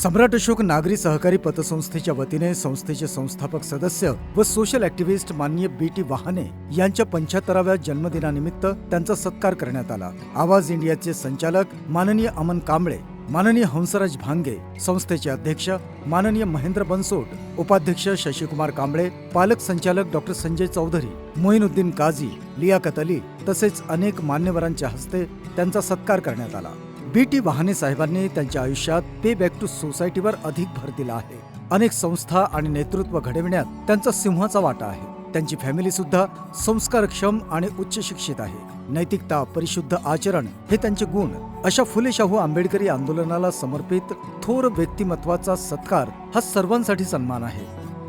सम्राट अशोक नागरी सहकारी पतसंस्थेच्या वतीने संस्थेचे संस्थापक सदस्य व सोशल ऍक्टिव्हिस्ट माननीय बी टी वाहने यांच्या पंच्याहत्तराव्या जन्मदिनानिमित्त त्यांचा सत्कार करण्यात आला. आवाज इंडियाचे संचालक माननीय अमन कांबळे माननीय हंसराज भांगे संस्थेचे अध्यक्ष माननीय महेंद्र बनसोट उपाध्यक्ष शशिकुमार कांबळे पालक संचालक डॉक्टर संजय चौधरी मोईनुद्दीन काझी लियाकत अली तसेच अनेक मान्यवरांच्या हस्ते त्यांचा सत्कार करण्यात आला. बी टी वाहने साहेबांनी त्यांच्या आयुष्यात पे बॅक टू सोसायटीवर अधिक भर दिला आहे. अनेक संस्था आणि नेतृत्व घडविण्यात त्यांचा सिंहाचा वाटा आहे. त्यांची फॅमिली सुद्धा संस्कारक्षम आणि उच्च शिक्षित आहे. नैतिकता परिशुद्ध आचरण हे त्यांचे गुण. अशा फुले शाहू आंबेडकरी आंदोलनाला समर्पित थोर व्यक्तिमत्वाचा सत्कार हा सर्वांसाठी सन्मान आहे.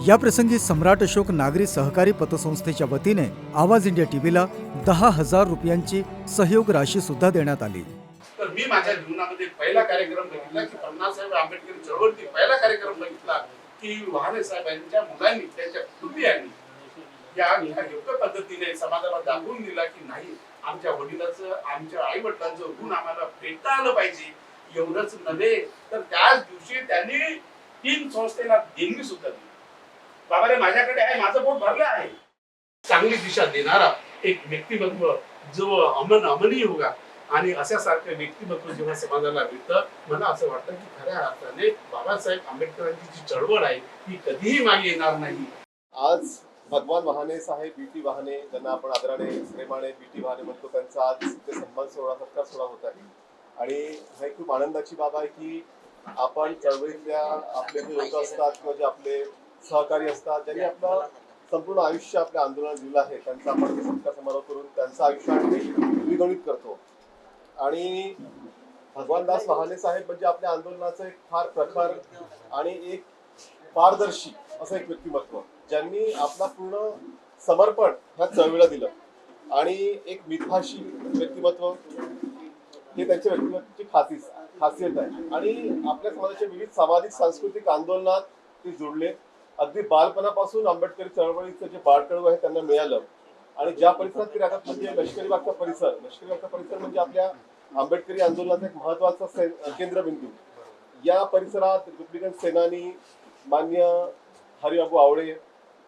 या प्रसंगी सम्राट अशोक नागरी सहकारी पतसंस्थेच्या वतीने आवाज इंडिया टीव्हीला दहा हजार रुपयांची सहयोग राशी सुद्धा देण्यात आली. तर मी माझ्या जीवनामध्ये पहिला कार्यक्रम बघितला की पन्नासाहेब आंबेडकर चळवळती पहिला कार्यक्रम बघितला की वहाने साहेबांच्या मुलांनी त्यांच्या कुटुंबियांनी या योग्य पद्धतीने समाजाला दाखवून दिला की नाही आमच्या वडिलाचं आमच्या आई वडिलांचं गुण आम्हाला भेटता आलं पाहिजे एवढंच नव्हे. तर त्याच दिवशी त्यांनी तीन संस्थेला देणगी सुद्धा दिली. बाबा रे माझ्याकडे आहे माझं पोट भरलं आहे. चांगली दिशा देणारा एक व्यक्तिमत्व जो अमन अमनी होगा. आणि अशासारखं व्यक्तिमत्व जेव्हा समाजाला मिळतं मला असं वाटतं की खऱ्या अर्थाने बाबासाहेब आंबेडकरांची जी चळवळ आहे ती कधीही मागे येणार नाही. आज भगवान वाहने साहेब बीटी वाहने ज्यांना आपण आदराने प्रेमाने बीटी वाहने म्हणतो त्यांचा आज ते सन्मान सोहळा सत्कार सोहळा होत आहे. आणि हे खूप आनंदाची बाब आहे की आपण चळवळीतल्या आपले जे लोक असतात किंवा जे आपले सहकारी असतात ज्यांनी आपलं संपूर्ण आयुष्य आपल्या आंदोलनात दिलं आहे त्यांचा आपण सत्कार समारोह करून त्यांचं आयुष्य आम्ही द्विगणित करतो. आणि भगवानदास वाहने साहेब म्हणजे आपल्या आंदोलनाचं एक फार प्रखर आणि एक पारदर्शी असं एक व्यक्तिमत्व. ज्यांनी आपला पूर्ण समर्पण ह्या चळवळीला दिलं. आणि एक मिथाशी व्यक्तिमत्व हे त्यांच्या व्यक्तिमत्वाची खासीस खासियत आहे. आणि आपल्या समाजाच्या विविध सामाजिक सांस्कृतिक आंदोलनात ते जुडले अगदी बालपणापासून आंबेडकरी चळवळीचं जे बाळकडू आहे त्यांना मिळालं. आणि ज्या परिसरात ते राहतात म्हणजे लष्करी बागचा परिसर. लष्करी बागचा परिसर म्हणजे आपल्या आंबेडकरी आंदोलनाचा एक महत्त्वाचा से- केंद्रबिंदू. या परिसरात रिपब्लिकन सेनानी मान्य हरिबाबू आवळे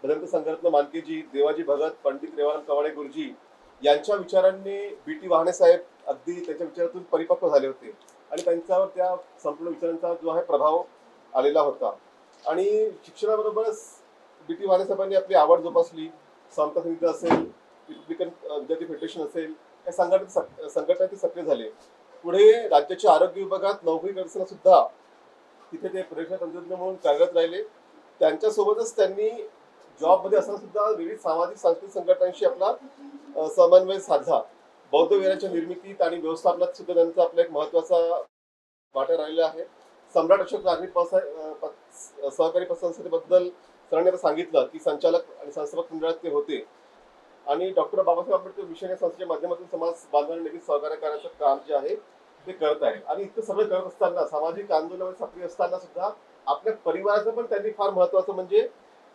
भदंत संघरत्न मानकेजी देवाजी भगत पंडित रेवाराम कवाडे गुरुजी यांच्या विचारांनी बी टी वाहने साहेब अगदी त्यांच्या विचारातून परिपक्व झाले होते. आणि त्यांच्यावर त्या संपूर्ण विचारांचा जो आहे प्रभाव आलेला होता. आणि शिक्षणाबरोबरच बी टी वाहने साहेबांनी आपली आवड जोपासली. समता समिती असेल रिपब्लिकन विद्यार्थी फेडरेशन असेल या संघटने सक- ते सक्रिय झाले. पुढे राज्याच्या आरोग्य विभागात नोकरी करताना सुद्धा तिथे ते परीक्षा तंत्रज्ञ म्हणून कार्यरत राहिले. त्यांच्यासोबतच त्यांनी जॉबमध्ये असताना सुद्धा विविध सामाजिक सांस्कृतिक संघटनांशी आपला समन्वय साधला. बौद्ध विहाराच्या निर्मितीत आणि व्यवस्थापनात सुद्धा त्यांचा आपला एक महत्त्वाचा वाटा राहिलेला आहे. सम्राट अशोक नागरी सहकारी पतसंस्थेबद्दल सरांनी आता सांगितलं की संचालक आणि संस्थापक मंडळात ते होते. आणि डॉक्टर बाबासाहेब आंबेडकर मिशन या संस्थेच्या माध्यमातून समाज बांधवांना नेहमी सहकार्य करायचं काम जे आहे ते करत आहे आणि इतकं सगळं करत असताना सामाजिक आंदोलनामध्ये सक्रिय असताना सुद्धा आपल्या परिवाराचं पण त्यांनी फार महत्वाचं म्हणजे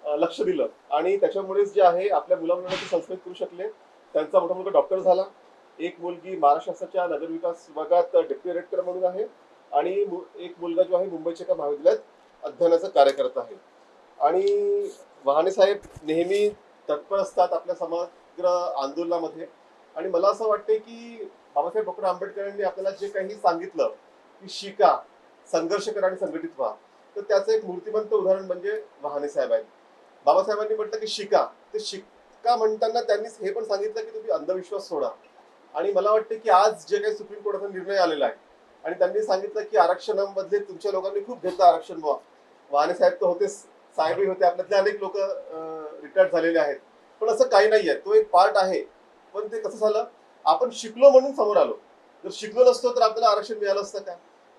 लक्ष दिलं. आणि त्याच्यामुळेच जे आहे आपल्या मुलामुलांना ते संस्कृत करू शकले. त्यांचा मोठा मुलगा डॉक्टर झाला. एक मुलगी महाराष्ट्र शासनाच्या विभागात डेप्युटी डायरेक्टर म्हणून आहे. आणि मु- एक मुलगा जो आहे मुंबईच्या एका महाविद्यालयात अध्ययनाचं कार्य करत आहे. आणि वहाने साहेब नेहमी तत्पर असतात आपल्या समग्र आंदोलनामध्ये. आणि मला असं वाटते की बाबासाहेब डॉक्टर आंबेडकरांनी आपल्याला जे काही सांगितलं की शिका संघर्ष करा आणि संघटित व्हा तर त्याचं एक मूर्तिमंत उदाहरण म्हणजे वहाने साहेब आहेत. बाबासाहेबांनी म्हटलं की शिका ते शिका म्हणताना त्यांनी हे पण सांगितलं की तुम्ही अंधविश्वास सोडा. आणि मला वाटते की आज जे काही सुप्रीम कोर्टाचा निर्णय आलेला आहे आणि त्यांनी सांगितलं की आरक्षणामध्ये तुमच्या लोकांनी खूप घेतलं आरक्षण व्हा वहाने साहेब तर होते साहेबही होते आपल्यातले अनेक लोक रिटायर्ड झालेले आहेत. पण असं काही नाही आहे तो एक पार्ट आहे. पण ते कसं झालं? आपण शिकलो म्हणून समोर आलो. जर शिकलो नसतो तर आपल्याला आरक्षण मिळालं असतं का?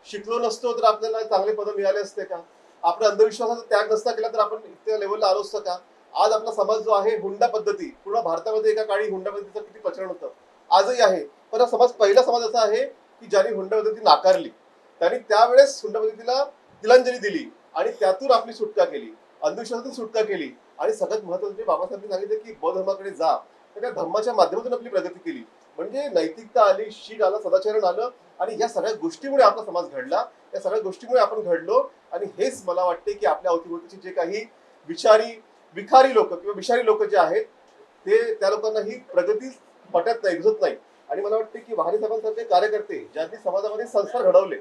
शिकलो नसतो तर आपल्याला चांगले पद मिळाले असते का? आपल्या अंधविश्वासाचा त्याग नसता केला तर आपण इतक्या लेवलला आलो असतो का? आज आपला समाज जो आहे हुंडा पद्धती पूर्ण भारतामध्ये एका काळी हुंडा पद्धतीचं किती प्रचलन होतं? आजही आहे. पण हा समाज पहिला समाज असा आहे की ज्यांनी हुंडा पद्धती नाकारली. त्यांनी त्यावेळेस हुंडा पद्धतीला तिलांजली दिली आणि त्यातून आपली सुटका केली. अंधविश्वासातून सुटका केली. आणि सगळ्यात महत्वाचं म्हणजे बाबासाहेबांनी सांगितलं की बौद्ध धर्माकडे जा. तर त्या धर्माच्या माध्यमातून आपली प्रगती केली. म्हणजे नैतिकता आली शीख आलं सदाचरण आलं आणि या सगळ्या गोष्टीमुळे आपला समाज घडला. या सगळ्या गोष्टीमुळे आपण घडलो आणि हेच मला वाटते की आपल्या अवतीभोवतीचे जे काही विचारी विखारी लोक किंवा विषारी लोक जे आहेत ते त्या लोकांना ही प्रगती पटत नाही रुजत नाही. आणि मला वाटते की वाहरी साहेबांसारखे कार्यकर्ते ज्यांनी समाजामध्ये संस्कार घडवले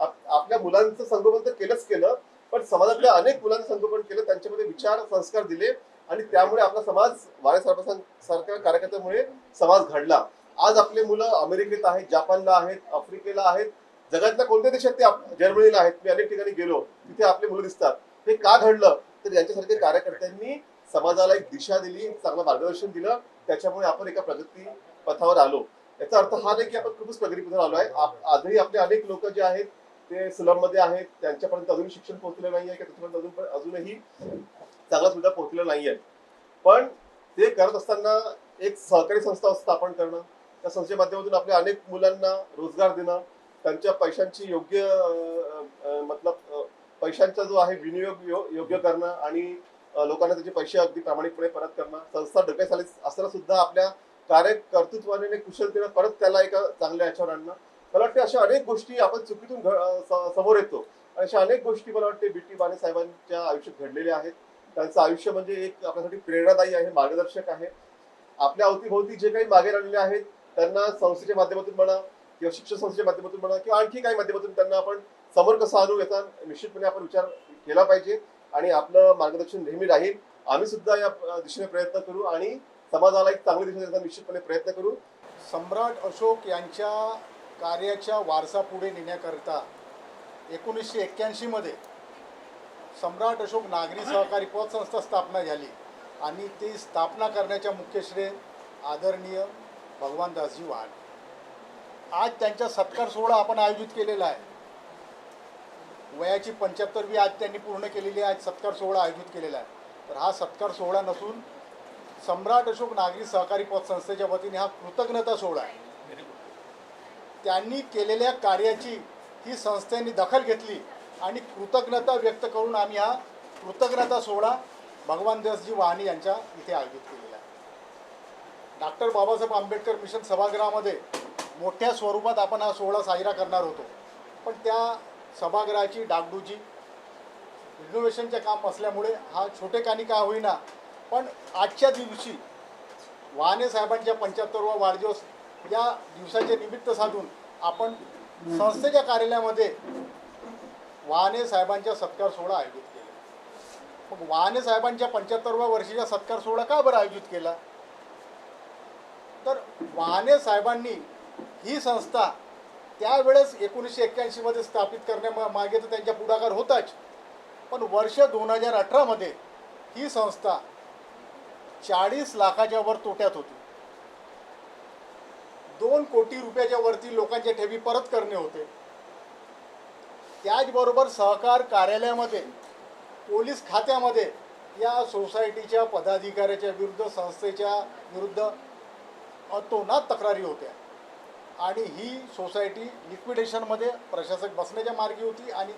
आप- आपल्या मुलांचं संगोपन तर केलंच केलं पण समाजातल्या अनेक मुलांचं संगोपन केलं त्यांच्यामध्ये विचार संस्कार दिले आणि त्यामुळे आपला समाज वारे सारख्या कार्यकर्त्यामुळे समाज घडला. आज आपले मुलं अमेरिकेत आहेत जपानला आहेत आफ्रिकेला आहेत जगातल्या कोणत्या देशात ते जर्मनीला आहेत. मी अनेक ठिकाणी गेलो तिथे आपले मुलं दिसतात. हे का घडलं? तर यांच्यासारख्या कार्यकर्त्यांनी समाजाला एक दिशा दिली चांगलं मार्गदर्शन दिलं त्याच्यामुळे आपण एका प्रगती पथावर आलो. याचा अर्थ हा नाही की आपण खूपच प्रगती पथावर आलो आहे. आजही आपले अनेक लोक जे आहेत ते स्लममध्ये आहेत त्यांच्यापर्यंत अजून शिक्षण पोहोचलेलं नाही आहे त्याच्यापर्यंत अजून अजूनही चांगला सुविधा पोहोचलेलं नाही आहे पण ते करत असताना एक सहकारी संस्था स्थापन करणं त्या संस्थेच्या माध्यमातून आपल्या अनेक मुलांना रोजगार देणं त्यांच्या पैशांची योग्य मतलब पैशांचा जो आहे विनियोग योग्य करणं आणि लोकांना त्याचे पैसे अगदी प्रामाणिकपणे परत करणं संस्था डोक्यात आली असताना सुद्धा आपल्या कार्य कर्तृत्वाने कुशलतेनं परत त्याला एका चांगल्या याच्यावर आणणं मला वाटते अशा अनेक गोष्टी आपण चुकीतून घ- स- समोर येतो. आणि अशा अनेक गोष्टी मला वाटते बी टी बाने साहेबांच्या आयुष्यात घडलेल्या आहेत. त्यांचं आयुष्य म्हणजे एक आपल्यासाठी प्रेरणादायी आहे मार्गदर्शक आहे. आपल्या अवतीभोवती जे काही मागे राहिलेले आहेत त्यांना संस्थेच्या माध्यमातून म्हणा किंवा शिक्षण संस्थेच्या माध्यमातून म्हणा किंवा आणखी काही माध्यमातून त्यांना आपण समोर कसं आणू याचा निश्चितपणे आपण विचार केला पाहिजे. आणि आपलं मार्गदर्शन नेहमी राहील. आम्ही सुद्धा या दिशेने प्रयत्न करू आणि समाजाला एक चांगली दिशा देण्याचा निश्चितपणे प्रयत्न करू. सम्राट अशोक यांच्या कार्याच्या वारसा पुढे नेण्याकरता एकोणीसशे एक्क्याऐंशीमध्ये सम्राट अशोक नागरी सहकारी पतसंस्था स्थापना झाली आणि ती स्थापना करण्याच्या मुख्य श्रेय आदरणीय भगवानदासजी वाघ आज त्यांचा सत्कार सोहळा आपण आयोजित केलेला आहे. वयाची पंच्याहत्तरवी आज त्यांनी पूर्ण केलेली आहे आज सत्कार सोहळा आयोजित केलेला आहे. तर हा सत्कार सोहळा नसून सम्राट अशोक नागरी सहकारी पतसंस्थेच्या वतीने हा कृतज्ञता सोहळा आहे. त्यांनी केलेल्या कार्याची ही संस्थेने दखल घेतली आणि कृतज्ञता व्यक्त करून आम्ही हा कृतज्ञता सोहळा भगवान दासजी वाहने यांच्या इथे आयोजित केलेला आहे. डॉक्टर बाबासाहेब आंबेडकर मिशन सभागृहामध्ये मोठ्या स्वरूपात आपण हा सोहळा साजरा करणार होतो. पण त्या सभागृहाची डागडूजी रिनोव्हेशनचे काम असल्यामुळे हा छोटेखानी का होईना. पण आजच्या दिवशी वाहने साहेबांच्या पंच्याहत्तरवा वाढदिवस या दिवसाचे निमित्त साधून आपण संस्थेच्या कार्यालयामध्ये वाहने साहेबांच्या सत्कार सोहळा आयोजित केला. मग वाहने साहेबांच्या पंच्याहत्तरव्या वर्षीचा सत्कार सोहळा का बरं आयोजित केला? तर वाहने साहेबांनी ही संस्था त्यावेळेस एकोणीसशे एक्क्याऐंशीमध्ये स्थापित करण्या मागे तर त्यांच्या पुढाकार होताच. पण वर्ष दोन हजार अठरामध्ये ही संस्था चाळीस लाखाच्या वर तोट्यात होती. दोन कोटी रुपयाच्या वरती लोकांच्या ठेवी परत करणे होते. त्याचबरोबर सहकार कार्यालयामध्ये पोलीस खात्यामध्ये या सोसायटीच्या पदाधिकाऱ्याच्या विरुद्ध संस्थेच्या विरुद्ध अतोनात तक्रारी होत्या. आणि ही सोसायटी लिक्विडेशनमध्ये प्रशासक बसण्याच्या मार्गी होती आणि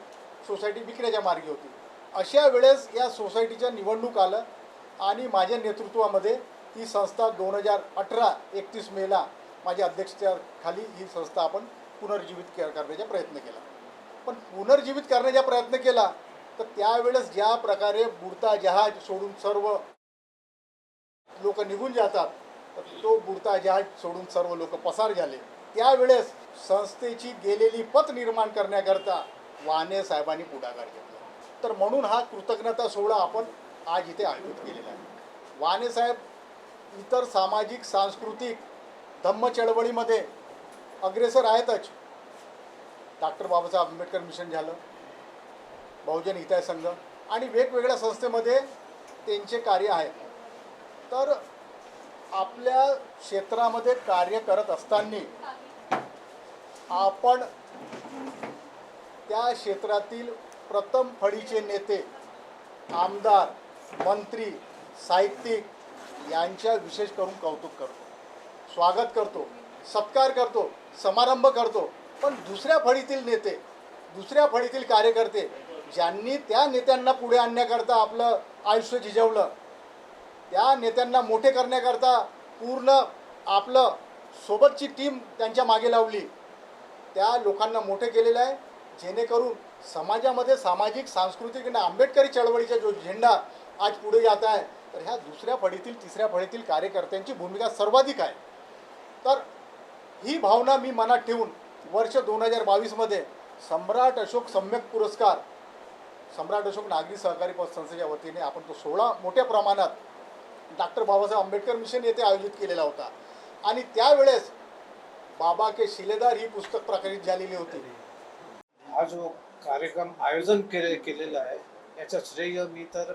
सोसायटी विकण्याच्या मार्गी होती. अशा वेळेस या सोसायटीच्या निवडणूक आलं आणि माझ्या नेतृत्वामध्ये ही संस्था दोन हजार अठरा एकतीस मेला माझ्या अध्यक्षतेखाली ही संस्था आपण पुनर्जीवित करण्याचा प्रयत्न केला. पण पुनर्जीवित करण्याचा प्रयत्न केला तर त्यावेळेस ज्या प्रकारे बुडता जहाज सोडून सर्व लोक निघून जातात तर तो बुडता जहाज सोडून सर्व लोक पसार झाले. त्यावेळेस संस्थेची गेलेली पत निर्माण करण्याकरता वाने साहेबांनी पुढाकार घेतला. तर म्हणून हा कृतज्ञता सोहळा आपण आज इथे आयोजित केलेला आहे. वाने साहेब इतर सामाजिक सांस्कृतिक धम्म चळवळीमध्ये अग्रेसर आहेतच. डॉक्टर बाबासाहेब आंबेडकर मिशन झालं बहुजन हिताय संघ आणि वेगवेगळ्या संस्थेमध्ये त्यांचे कार्य आहे. तर आपल्या क्षेत्रामध्ये कार्य करत असताना आपण त्या क्षेत्रातील प्रथम फळीचे नेते आमदार मंत्री साहित्यिक यांच्या विशेष करून कौतुक करतो. स्वागत करतो सत्कार करतो समारंभ करतो. पण दुसऱ्या फळीतील नेते दुसऱ्या फळीतील कार्यकर्ते ज्यांनी त्या नेत्यांना पुढे आणण्याकरता आपलं आयुष्य झिजवलं त्या नेत्यांना मोठे करण्याकरता पूर्ण आपलं सोबतची टीम त्यांच्या मागे लावली. त्या लोकांना मोठे केलेलं आहे. जेणेकरून समाजामध्ये सामाजिक सांस्कृतिक आणि आंबेडकरी चळवळीचा जो झेंडा आज पुढे जात आहे तर ह्या दुसऱ्या फळीतील तिसऱ्या फळीतील कार्यकर्त्यांची भूमिका सर्वाधिक आहे. तर ही भावना मी मनात ठेवून वर्ष दोन हजार बावीसमध्ये सम्राट अशोक सम्यक पुरस्कार सम्राट अशोक नागरी सहकारी पतसंस्थेच्या वतीने आपण तो सोहळा मोठ्या प्रमाणात डॉक्टर बाबासाहेब आंबेडकर मिशन येथे आयोजित केलेला होता. आणि त्यावेळेस बाबा के शिलेदार ही पुस्तक प्रकाशित झालेली होती. हा जो कार्यक्रम आयोजन केले केलेला आहे याचं श्रेय मी तर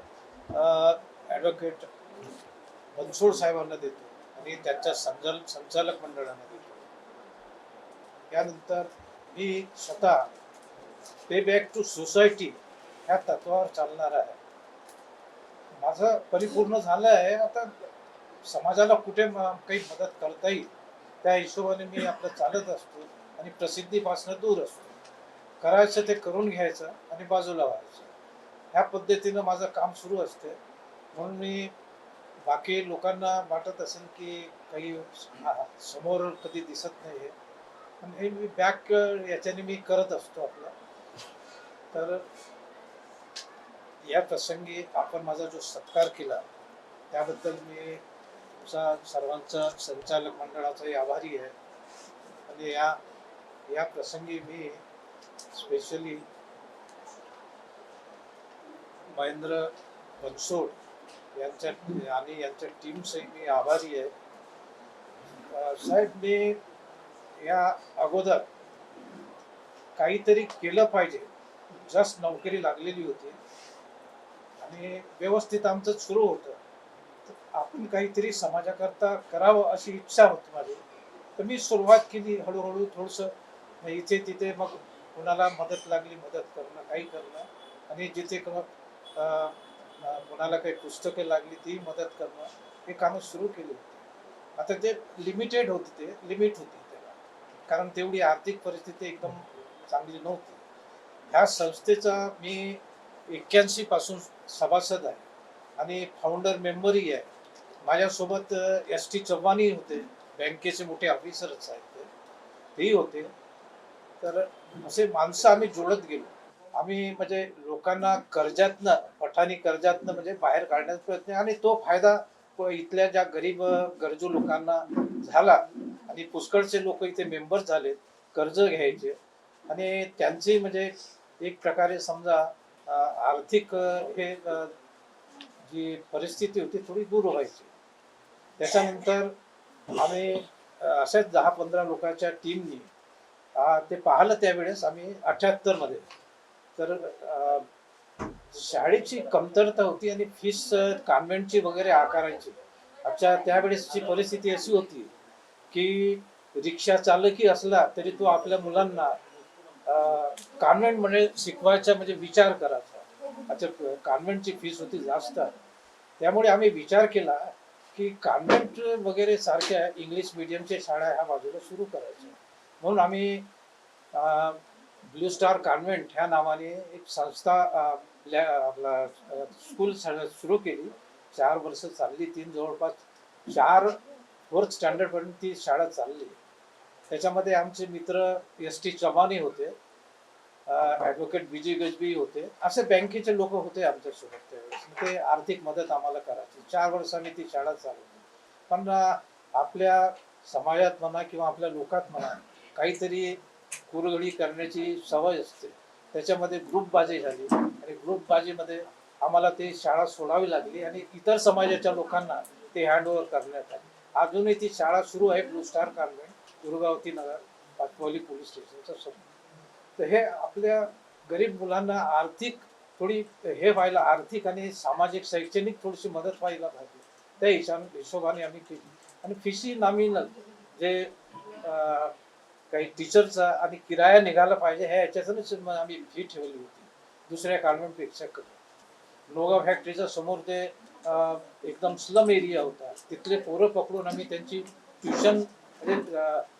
ॲडव्होकेट बनसोड साहेबांना देतो. आणि त्यांच्या संचाल संचालक मंडळाने दिलं त्यानंतर मी स्वतः पे बॅक टू सोसायटी ह्या तत्वावर चालणार आहे. माझं परिपूर्ण झालं आहे आता समाजाला कुठे काही मदत करता येईल त्या हिशोबाने मी आपलं चालत असतो आणि प्रसिद्धीपासून दूर असतो. करायचं ते करून घ्यायचं आणि बाजूला व्हायचं. ह्या पद्धतीनं माझं काम सुरू असते. म्हणून मी बाकी लोकांना वाटत असेल की काही समोर कधी दिसत नाही पण हे मी बॅक याच्याने मी करत असतो आपला. तर या प्रसंगी आपण माझा जो सत्कार केला त्याबद्दल मी तुमचा सर्वांचा संचालक मंडळाचाही आभारी आहे. आणि या या प्रसंगी मी स्पेशली महेंद्र बनसोड यांच्या आणि यांच्या टीमचंही मी आभारी आहे. साहेब मी या अगोदर काहीतरी केलं पाहिजे. जस्ट नोकरी लागलेली होती. आणि व्यवस्थित आमचं सुरू होतं. तर आपण काहीतरी समाजाकरता करावं अशी इच्छा होती माझी. तर मी सुरुवात केली. हळूहळू थोडंसं इथे तिथे मग कुणाला मदत लागली मदत करणं काही करणं. आणि जिथे क- कोणाला काही पुस्तकं लागली ती मदत करणं हे कामं सुरू केली होती. आता ते लिमिटेड होते ते लिमिट होती त्याला कारण तेवढी आर्थिक परिस्थिती एकदम चांगली नव्हती. ह्या संस्थेचा मी एक्क्याऐंशी पासून सभासद आहे आणि फाउंडर मेंबरही आहे. माझ्यासोबत एस टी चव्हाणही होते बँकेचे मोठे ऑफिसरच आहेत ते तेही होते. तर असे माणसं आम्ही जोडत गेलो. आम्ही म्हणजे लोकांना कर्जातनं पठाणी कर्जातनं म्हणजे बाहेर काढण्याचा प्रयत्न आणि तो फायदा इथल्या ज्या गरीब गरजू लोकांना झाला आणि पुष्कळचे लोक इथे मेंबर झाले कर्ज घ्यायचे. आणि त्यांची म्हणजे एक प्रकारे समजा आर्थिक हे जी परिस्थिती होती थोडी दूर व्हायची. त्याच्यानंतर आम्ही अशाच दहा पंधरा लोकांच्या टीमनी ते पाहिलं त्यावेळेस आम्ही अठ्ठ्याहत्तरमध्ये मध्ये तर शाळेची कमतरता होती आणि फीस कॉन्व्हेंटची वगैरे आकारायची आमच्या त्यावेळेसची परिस्थिती अशी होती की रिक्षा चालकही असला तरी तो आपल्या मुलांना कॉन्व्हेंट म्हणजे शिकवायचा म्हणजे विचार करायचा. अच्छा कॉन्व्हेंटची फीस होती जास्त. त्यामुळे आम्ही विचार केला की कॉन्व्हेंट वगैरे सारख्या इंग्लिश मिडियमच्या शाळा ह्या बाजूला सुरू करायच्या. म्हणून आम्ही ब्ल्यू स्टार कॉन्व्हेंट ह्या नावाने एक संस्था आपला स्कूल सुरू केली. चार वर्ष चालली. तीन जवळपास चार फोर्थ स्टँडर्डपर्यंत ती शाळा चालली. त्याच्यामध्ये आमचे मित्र एस टी चव्हाणी होते ॲडव्होकेट विजय गजबी होते. असे बँकेचे लोक होते आमच्यासोबत. त्यावेळेस ते आर्थिक मदत आम्हाला करायची. चार वर्षांनी ती शाळा चालवली. पण आपल्या समाजात म्हणा किंवा आपल्या लोकात म्हणा काहीतरी कुरघडी करण्याची सवय असते. त्याच्यामध्ये ग्रुपबाजी झाली. आणि ग्रुपबाजीमध्ये आम्हाला ते शाळा सोडावी लागली आणि इतर समाजाच्या लोकांना ते हँडओव्हर करण्यात आली. अजूनही ती शाळा सुरू आहे blue star convent Durgavati Nagar Pachmouli police स्टेशनच्या समोर. तर हे आपल्या गरीब मुलांना आर्थिक थोडी हे व्हायला आर्थिक आणि सामाजिक शैक्षणिक थोडीशी मदत व्हायला पाहिजे. त्या हिशा हिशोबाने आम्ही केली. आणि फिशी नॉमिनल जे काही टीचरचा आणि किराया निघाला पाहिजे ह्या याच्यातूनच मग आम्ही फी ठेवली होती. दुसऱ्या कॉन्व्हेंटपेक्षा कमी. नोगा फॅक्टरीच्या समोर ते एकदम स्लम एरिया होता. तिथले पोरं पकडून आम्ही त्यांची ट्युशन म्हणजे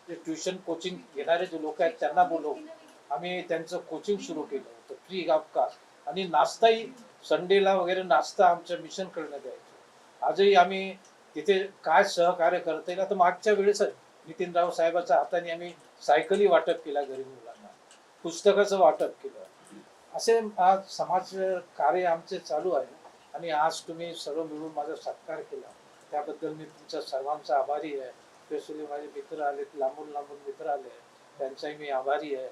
जे ट्युशन कोचिंग घेणारे जे लोक आहेत त्यांना बोलवून आम्ही त्यांचं कोचिंग सुरू केलं होतं. फ्री ऑफ आणि नाश्ताही संडेला वगैरे नाश्ता आमच्या मिशन करण्यात यायचं आजही आम्ही तिथे काय सहकार्य करता येईल आता मागच्या वेळेस नितीनराव साहेबाच्या हाताने आम्ही सायकली वाटप केला गरीब मुलांना. पुस्तकाचं वाटप केलं. असे आज समाज कार्य आमचे चालू आहे आणि आज तुम्ही सर्व मिळून माझा सत्कार केला. त्याबद्दल मी तुमच्या सर्वांचा आभारी आहे. स्पेशली माझे मित्र आले लांबून लांबून मित्र आले त्यांचाही मी आभारी आहे.